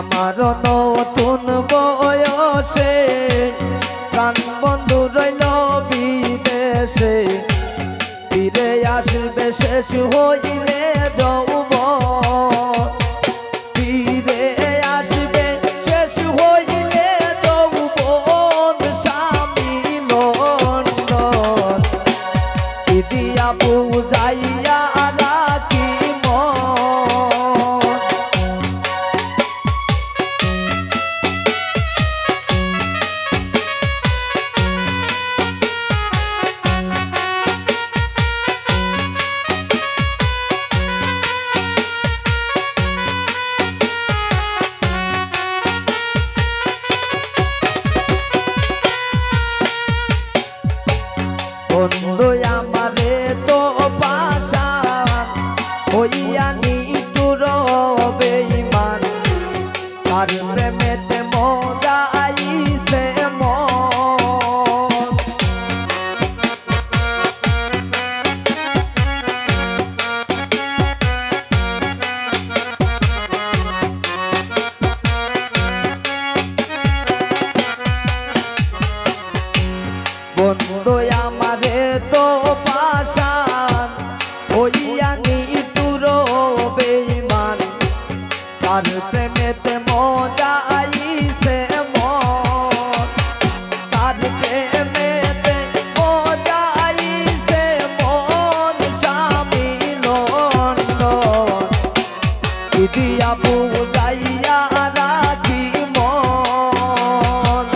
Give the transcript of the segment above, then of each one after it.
আমার নতুন বয়সে প্রাণ বন্ধু রইল বিদেশে। ফিরে আসবে শেষ হইলে যৌব ফিরে আসবে শেষ হইলে যৌবন, স্বামী লন্ডন দিয়া বুঝাইয়া বন্ধু আমারে তো পাশা হইয়া নিতুর বেইমান তার ইদিয়া বুঝাইয়া রাখি মন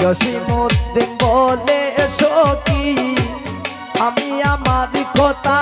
জসিমুদ্দিন বলে আমি আমার কথা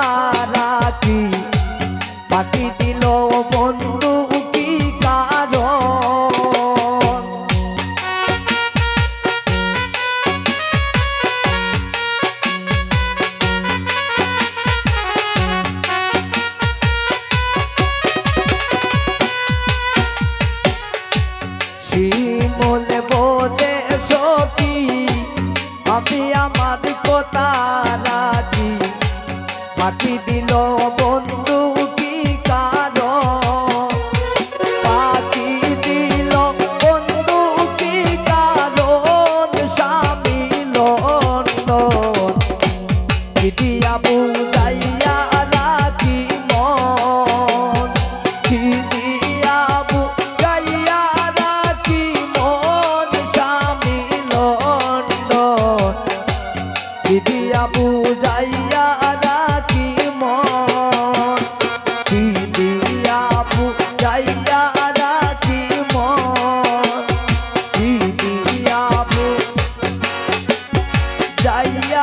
দিয়া বুঝাইয়া